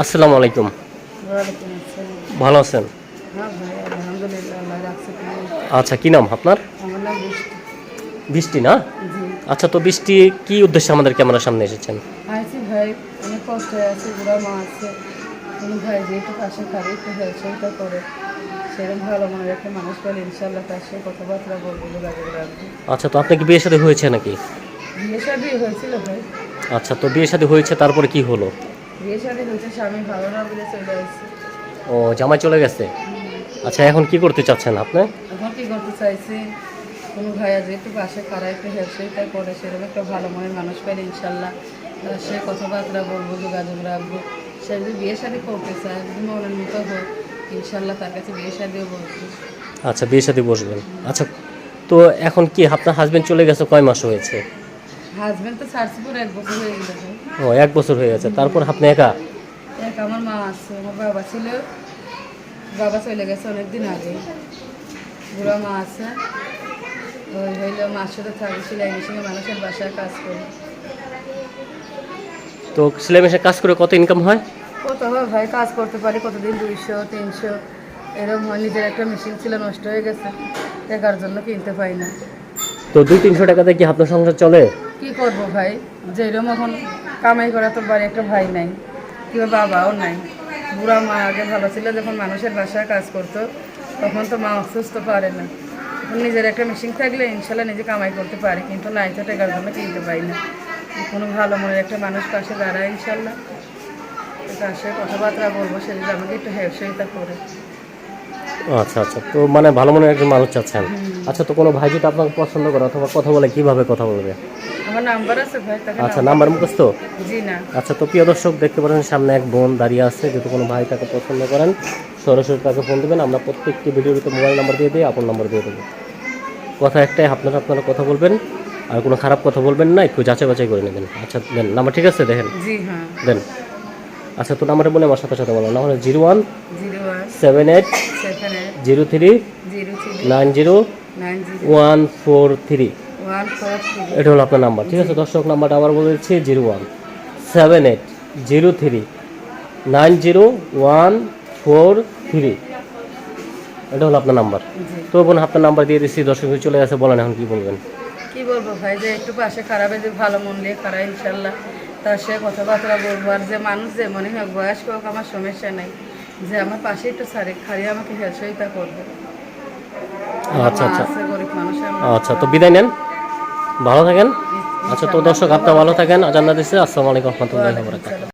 আসসালামু আলাইকুম। ভালো আছেন? আচ্ছা কি নাম আপনার? বৃষ্টি না? আচ্ছা তো বৃষ্টি কি উদ্দেশ্যে আমাদের ক্যামেরার সামনে এসেছেন? ভাই অনেক কষ্ট আছে বুড়া মা আছে ভাই যে পাশে খাবে একটু হেলসেলটা করে সেরকম ভালো রেখে মানুষ পেলে ইনশাল্লাহ তার সাথে কথাবার্তা বলব যোগাযোগ রাখব আচ্ছা তো আপনাকে বিয়ে শাদী হয়েছে নাকি? বিয়ে শাদি হয়েছিল ভাই। আচ্ছা তো বিয়ে শাদী হয়েছে তারপরে কি হলো? বিয়ে শাদি হয়েছে স্বামী ভালো না বলে চলে আসছে। ও জামাই চলে গেছে? আচ্ছা এখন কি করতে চাচ্ছেন আপনি? এখন কি করতে চাইছি? কোনো ভাইয়া যে একটু পাশে খারাপ একটু হেলসেলটা করে সেরকম একটা ভালো মনের মানুষ পেলে ইনশাল্লাহ। সে কথাবার্তা বলব যোগাযোগ রাখব। সে যদি বিয়ে শাদি করতে চায় যদি মনের মতো হোক ইনশাল্লাহ তার কাছে বিয়ে শাদিও বলব আচ্ছা বিয়ে শাদী বসবেন। আচ্ছা তো এখন কি আপনার হাজবেন্ড চলে গেছে? কয় মাস হয়েছে? হাজবেন্ড তো ছাড়ছি পরে এক বছর হয়ে ভাই। ও এক বছর হয়ে গেছে। তারপর আপনি একা? এক আমার মা আছে আমার বাবা ছিল। বাবা চলে গেছে অনেকদিন আগে। বুড়া মা আছে। ওই হইল মার সাথে থাকে সেলাই মেশিনে মানুষের বাসায় কাজ করে। তো সেলাই মেশিনে কাজ করে কত ইনকাম হয়? কত হবে ভাই? কাজ করতে পারি কতদিন? দুইশো তিনশো। এরকম হয় নিজের একটা মেশিন ছিল নষ্ট হয়ে গেছে। টাকার জন্য কিনতে পাই না। তো দুই তিনশো টাকাতে কি আপনার সংসার চলে? কি করব ভাই? যেরকম এখন কামাই করা তো বাড়ি একটা ভাই নাই কিংবা বাবাও নাই। বুড়া মা আগে ভালো ছিল যখন মানুষের বাসায় কাজ করতো তখন তো মা অসুস্থ পারে না। এখন নিজের একটা মেশিন থাকলে ইনশাল্লাহ নিজে কামাই করতে পারে কিন্তু নাই তো টাকার জন্য কিনতে পারি না। কোনো ভালো মনের একটা মানুষ পাশে দাঁড়ায় ইনশাল্লাহ। তার সাথে কথাবার্তা বলব সে যদি আমাকে একটু হেল্পসহিতা করে। আচ্ছা আচ্ছা। তো মানে ভালো মনে একজন মানুষ চাচ্ছেন আচ্ছা তো কোনো ভাই যদি আপনাকে পছন্দ করে অথবা কথা বলে কীভাবে কথা বলবে? তাকে আচ্ছা নাম্বার- মুখস্থ? আচ্ছা তো প্রিয় দর্শক দেখতে পারেন সামনে এক বোন দাঁড়িয়ে আছে যদি কোনো ভাই তাকে পছন্দ করেন সরাসরি তাকে ফোন দেবেন। আমরা প্রত্যেকটি ভিডিওতে মোবাইল নাম্বার দিয়ে দিই আপন নাম্বার দিয়ে দেবো। কথা একটাই আপনারা আপনারা কথা বলবেন আর কোনো খারাপ কথা বলবেন না একটু যাচাই বাছাই করে নেবেন। আচ্ছা দেন নাম্বার ঠিক আছে দেখেন? হ্যাঁ। দেন। আচ্ছা তো নাম্বারে বলে আমার সাথে সাথে বলো। Number zero one seven eight zero three nine zero. One four three. এটা হলো আপনার নাম্বার ঠিক আছে? দর্শক নাম্বারটা আবার বলে দিচ্ছি zero one seven eight zero three nine zero one four three. এটা হলো আপনার নাম্বার। তো বোন আপনার নাম্বার দিয়ে দিচ্ছি দর্শক চলে আসে বলেন এখন কি বলবেন? কি বলব ভাই যে একটু পাশে খারাপে যে ভালো মন দিয়ে খারাপ ইনশাল্লাহ। তার সে কথাবার্তা বলব আর যে মানুষ যে মনে হোক বয়স্ক হোক আমার সমস্যা নেই। যে আমার পাশে একটু সারে খারিয়ে আমাকে হেলসইতা করবে। আচ্ছা আচ্ছা। আচ্ছা তো বিদায় নেন। ভালো থাকেন। আচ্ছা তো দর্শক আপনার ভালো থাকেন। আজান্না দিচ্ছে আসসালামু আলাইকুম রহমতুল্লাহ